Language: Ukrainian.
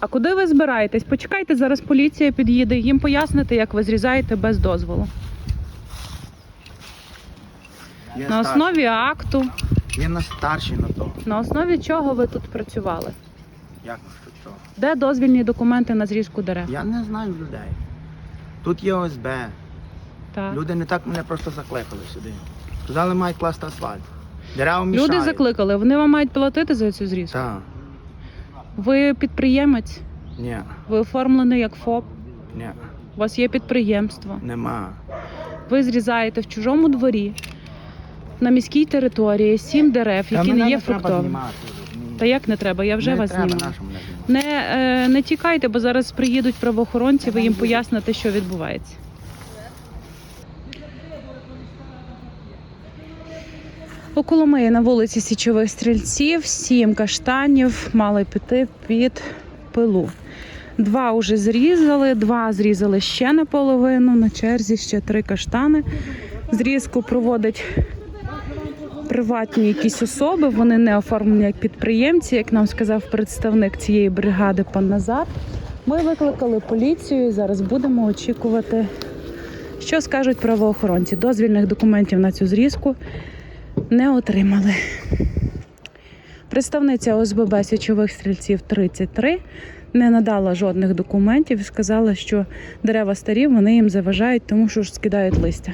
А куди ви збираєтесь? Почекайте, зараз поліція під'їде, їм поясните, як ви зрізаєте без дозволу. Я На старший. основі акту, Я на старший на то. на основі чого ви тут працювали? Як що чого? Де дозвільні документи на зрізку дерев? Я не знаю людей. Тут є ОСБ. Так. Люди не так мене просто закликали сюди. Сказали, мають класти асфальт. Люди закликали, вони вам мають платити за цю зрізку. Так. Ви підприємець, Ні, ви оформлений як ФОП, ні, у вас є підприємство. нема. Ви зрізаєте в чужому дворі на міській території сім дерев, Та які мене не є треба фруктовими. знімати? Та як не треба? Я вже Не вас треба, мене знімати? Не, е, не тікайте, бо зараз приїдуть правоохоронці, ви їм поясните, що відбувається. У Коломиї на вулиці Січових стрільців сім каштанів мали піти під пилу. Два вже зрізали, два зрізали ще наполовину. На черзі ще три каштани. Зрізку проводить приватні якісь особи, вони не оформлені як підприємці, як нам сказав представник цієї бригади пан Назар. Ми викликали поліцію і зараз будемо очікувати, що скажуть правоохоронці. Дозвільних документів на цю зрізку не отримали. Представниця ОСББ січових стрільців 33 не надала жодних документів і сказала, що дерева старі, вони їм заважають, тому що ж скидають листя.